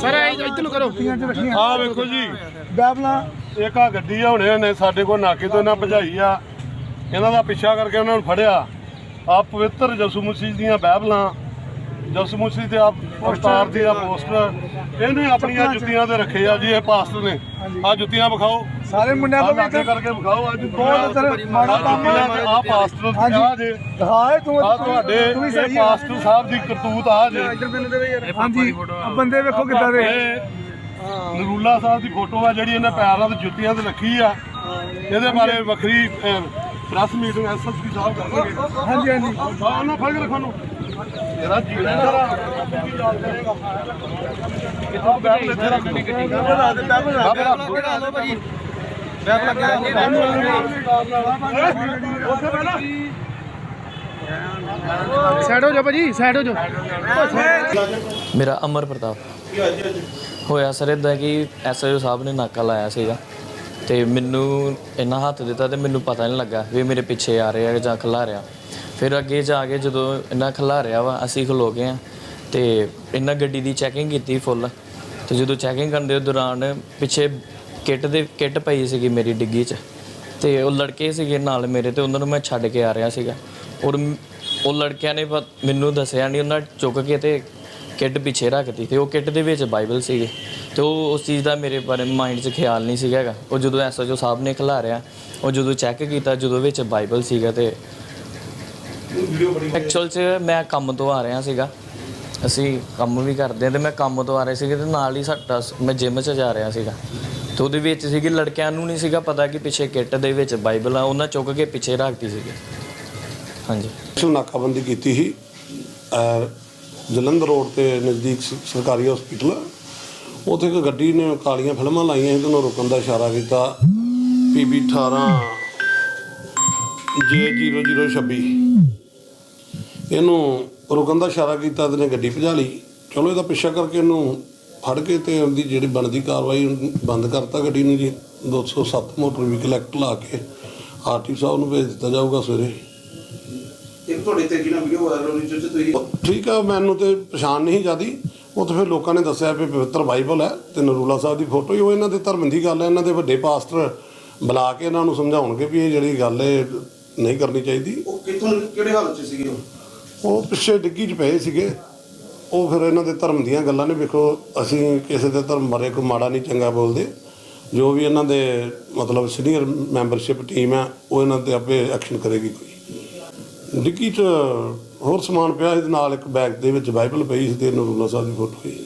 Sir ਇੱਧਰ ਨੂੰ ਕਰੋ। ਚ ਰੱਖੀਆਂ। ਆਹ ਵੇਖੋ ਜੀ। ਬੈਬਲਾਂ ਇੱਕ ਆ ਗੱਡੀ ਆ ਹੁਣੇ ਨੇ ਸਾਡੇ ਕੋਲ ਨਾਕੇ ਤੋਂ ਇਹਨਾਂ ਭਜਾਈ ਆ। ਇਹਨਾਂ ਦਾ ਪਿੱਛਾ ਕਰਕੇ ਉਹਨਾਂ ਨੂੰ ਫੜਿਆ। ਆ ਪਵਿੱਤਰ ਯਿਸੂ ਮਸੀਹ ਦੀਆਂ ਬਾਈਬਲਾਂ ਯਿਸੂ ਮਸੀਹ ਤੇ ਆ ਅਵਤਾਰ ਦੀ ਆ ਪੋਸਟਰ। ਇਹਨੇ ਆਪਣੀਆਂ ਜੁੱਤੀਆਂ ਤੇ ਰੱਖੇ ਆ ਜੀ ਇਹ ਪਾਸਟਰ ਨੇ। ਆ ਜੁੱਤੀਆਂ ਵਿਖਾਓ। ਸਾਰੇ ਮੁੰਡਿਆਂ ਤੋਂ ਵੀ ਇੱਥੇ ਕਰਕੇ ਵਿਖਾਓ ਅੱਜ ਬਹੁਤ ਇੱਧਰ ਮਾੜਾ ਕੰਮ ਆ ਪਾਸਟਰ। ਆ ਜੇ। ਦਿਖਾਏ ਤੂੰ ਆ ਤੁਹਾਡੇ ਇਹ ਪਾਸਟਰ ਸਾਹਿਬ ਦੀ ਕਰਤੂਤ ਆ ਜੇ। ਹਾਂਜੀ ਬੰਦੇ ਵੇਖੋ ਕਿੱਦਾਂ ਦੇ ਨਰੂਲਾ ਸਾਹਿਬ ਦੀ ਫੋਟੋ ਆ ਜਿਹੜੀ ਇਹਨੇ ਪੈਰਾਂ ਤੇ ਜੁੱਤੀਆਂ ਤੇ ਰੱਖੀ ਆ। ਇਹਦੇ ਬਾਰੇ ਵੱਖਰੀ ਪ੍ਰੈਸ ਮੀਟਿੰਗ ਐਸਐਸਪੀ ਸਾਹਿਬ ਕਰਨਗੇ। ਹਾਂਜੀ ਹਾਂਜੀ। ਆ ਉਹਨਾਂ ਫੜ ਕੇ ਰੱਖੋ ਨੂੰ ਇਹਦਾ ਜੀਣਾ ਕਿੱਥੋਂ ਬੈਠ ਇੱਥੇ ਰੱਖ ਸਾਈਡ ਹੋ ਜਾ ਭਾਜੀ ਸਾਈਡ ਹੋ ਜਾ ਮੇਰਾ ਅਮਰ ਪ੍ਰਤਾਪ। ਹੋਇਆ ਸਰ ਇਦਾਂ ਕਿ ਐਸਆਈਓ ਸਾਹਿਬ ਨੇ ਨਾਕਾ ਲਾਇਆ ਸੀਗਾ ਤੇ ਮੈਨੂੰ ਇੰਨਾ ਹੱਥ ਦਿੱਤਾ ਤੇ ਮੈਨੂੰ ਪਤਾ ਨਹੀਂ ਲੱਗਾ ਵੀ ਮੇਰੇ ਪਿੱਛੇ ਆ ਰਿਹਾ ਜਾਂ ਖਲਾ ਰਿਹਾ। ਫਿਰ ਅੱਗੇ ਜਾ ਕੇ ਜਦੋਂ ਇੰਨਾ ਖਲਾ ਰਿਹਾ ਵਾ ਅਸੀਂ ਖਲੋ ਗਏ ਆ ਤੇ ਇਹਨਾਂ ਗੱਡੀ ਦੀ ਚੈਕਿੰਗ ਕੀਤੀ ਫੁੱਲ ਤੇ ਜਦੋਂ ਚੈਕਿੰਗ ਕਰਨ ਦੇ ਦੌਰਾਨ ਪਿੱਛੇ ਕਿੱਟ ਦੇ, ਕਿੱਟ ਪਈ ਸੀਗੀ ਮੇਰੀ ਡਿੱਗੀ 'ਚ। ਤੇ ਉਹ ਲੜਕੇ ਸੀਗੇ ਨਾਲ ਮੇਰੇ ਤੇ, ਉਹਨਾਂ ਨੂੰ ਮੈਂ ਛੱਡ ਕੇ ਆ ਰਿਹਾ ਸੀਗਾ। ਔਰ ਉਹ ਲੜਕਿਆਂ ਨੇ ਪਤ- ਮੈਨੂੰ ਦੱਸਿਆ ਨਹੀਂ ਉਹਨਾਂ ਚੁੱਕ ਕੇ ਤੇ ਕਿੱਟ ਪਿੱਛੇ ਰੱਖਤੀ ਤੇ ਉਹ ਕਿੱਟ ਦੇ ਵਿੱਚ ਬਾਈਬਲ ਸੀਗੇ। ਤੇ ਉਹ ਉਸ ਚੀਜ਼ ਦਾ ਮੇਰੇ ਬਾਰੇ ਮਾਈਂਡ 'ਚ ਖਿਆਲ ਨਹੀਂ ਸੀਗਾ ਹੈਗਾ। ਉਹ ਜਦੋਂ ਐਸਐਚਓ ਸਾਹਿਬ ਨੇ ਖਿਲਾਰਿਆ ਉਹ ਜਦੋਂ ਚੈੱਕ ਕੀਤਾ, ਜਦੋਂ ਵਿੱਚ ਬਾਈਬਲ ਸੀਗਾ ਤੇ ਐਕਚੁਅਲ 'ਚ ਮੈਂ ਕੰਮ ਤੋਂ ਆ ਰਿਹਾ ਸੀਗਾ। ਅਸੀਂ ਕੰਮ ਵੀ ਕਰਦੇ ਹਾਂ ਤੇ ਮੈਂ ਕੰਮ ਤੋਂ ਆ ਰਿਹਾ ਸੀਗਾ ਤੇ ਨਾਲ ਹੀ ਸਾਡਾ ਮੈਂ ਜਿਮ 'ਚ ਜਾ ਰਿਹਾ ਸੀਗਾ। ਤੇ ਉਹਦੇ ਵਿੱਚ ਸੀਗੀ, ਲੜਕਿਆਂ ਨੂੰ ਨਹੀਂ ਸੀਗਾ ਪਤਾ ਕਿ ਪਿੱਛੇ ਕਿੱਟ ਦੇ ਵਿੱਚ ਬਾਈਬਲ ਆ, ਉਹਨਾਂ ਚੁੱਕ ਕੇ ਪਿੱਛੇ ਰੱਖਤੀ ਸੀਗੀ। ਹਾਂਜੀ। ਸਪੈਸ਼ਲ ਨਾਕਾਬੰਦੀ ਕੀਤੀ ਸੀ। ਜਲੰਧਰ ਰੋਡ ਤੇ ਨਜ਼ਦੀਕ ਸਰਕਾਰੀ ਹਸਪੀਟਲ ਉੱਥੇ ਇੱਕ ਗੱਡੀ ਨੇ ਕਾਲੀਆਂ ਫਿਲਮਾਂ ਲਾਈਆਂ ਸੀ ਤੇ ਉਹਨੂੰ ਰੁਕਣ ਦਾ ਇਸ਼ਾਰਾ ਕੀਤਾ। ਪੀਬੀ 18 J0026 ਇਹਨੂੰ ਰੁਕਣ ਦਾ ਇਸ਼ਾਰਾ ਕੀਤਾ ਤੇ ਨੇ ਗੱਡੀ ਭਜਾ ਲਈ। ਚਲੋ, ਇਹਦਾ ਪਿੱਛਾ ਕਰਕੇ ਇਹਨੂੰ ਫੜ ਕੇ ਤੇ ਉਹਦੀ ਜਿਹੜੀ ਬਣਦੀ ਕਾਰਵਾਈ ਬੰਦ ਕਰਤਾ ਗੱਡੀ ਨੂੰ ਜੀ। 207 ਮੋਟਰ ਵਹੀਕਲ ਐਕਟ ਲਾ ਕੇ ਆਰਟੀ ਸਾਹਿਬ ਨੂੰ ਭੇਜ ਦਿੱਤਾ ਜਾਊਗਾ ਸਵੇਰੇ। ਇੱਕ ਤੁਹਾਡੇ ਤੇ ਜਿਹੜਾ ਵੀਡੀਓ ਵਾਇਰਲ ਹੋਈ ਜਿਸ 'ਚ ਤੁਸੀਂ ਠੀਕ ਆ ਮੈਨੂੰ ਤੇ ਪਛਾਣ ਨਹੀਂ ਜਿਆਦੀ ਉਹ ਤਾਂ ਫਿਰ ਲੋਕਾਂ ਨੇ ਦੱਸਿਆ ਵੀ ਪਵਿੱਤਰ ਬਾਈਬਲ ਹੈ ਤੇ ਨਰੂਲਾ ਸਾਹਿਬ ਦੀ ਫੋਟੋ ਹੀ ਉਹ ਇਹਨਾਂ ਦੇ ਧਰਮ ਦੀ ਗੱਲ ਹੈ। ਇਹਨਾਂ ਦੇ ਵੱਡੇ ਪਾਸਟਰ ਬੁਲਾ ਕੇ ਇਹਨਾਂ ਨੂੰ ਸਮਝਾਉਣਗੇ ਵੀ ਇਹ ਜਿਹੜੀ ਗੱਲ ਹੈ ਨਹੀਂ ਕਰਨੀ ਚਾਹੀਦੀ। ਉਹ ਕਿੱਥੋਂ ਕਿਹੜੇ ਹਾਲਤ 'ਚ ਸੀਗੇ? ਉਹ ਪਿੱਛੇ ਡਿੱਗੀ 'ਚ ਪਏ ਸੀਗੇ। ਉਹ ਫਿਰ ਇਹਨਾਂ ਦੇ ਧਰਮ ਦੀਆਂ ਗੱਲਾਂ ਨੇ, ਵੇਖੋ, ਅਸੀਂ ਕਿਸੇ ਦੇ ਧਰਮ ਬਾਰੇ ਕੋਈ ਮਾੜਾ ਨਹੀਂ, ਚੰਗਾ ਬੋਲਦੇ। ਜੋ ਵੀ ਇਹਨਾਂ ਦੇ ਮਤਲਬ ਸੀਨੀਅਰ ਮੈਂਬਰਸ਼ਿਪ ਟੀਮ ਹੈ, ਉਹ ਇਹਨਾਂ ਤੇ ਆਪੇ ਐਕਸ਼ਨ ਕਰੇਗੀ ਕੋਈ। ਡਿੱਕੀ 'ਚ ਹੋਰ ਸਮਾਨ ਪਿਆ ਸੀ ਤੇ ਨਾਲ ਇੱਕ ਬੈਗ ਦੇ ਵਿੱਚ ਬਾਈਬਲ ਪਈ ਸੀ ਤੇ ਨਰੂਲਾ ਸਾਹਿਬ ਦੀ ਫੋਟੋ ਸੀ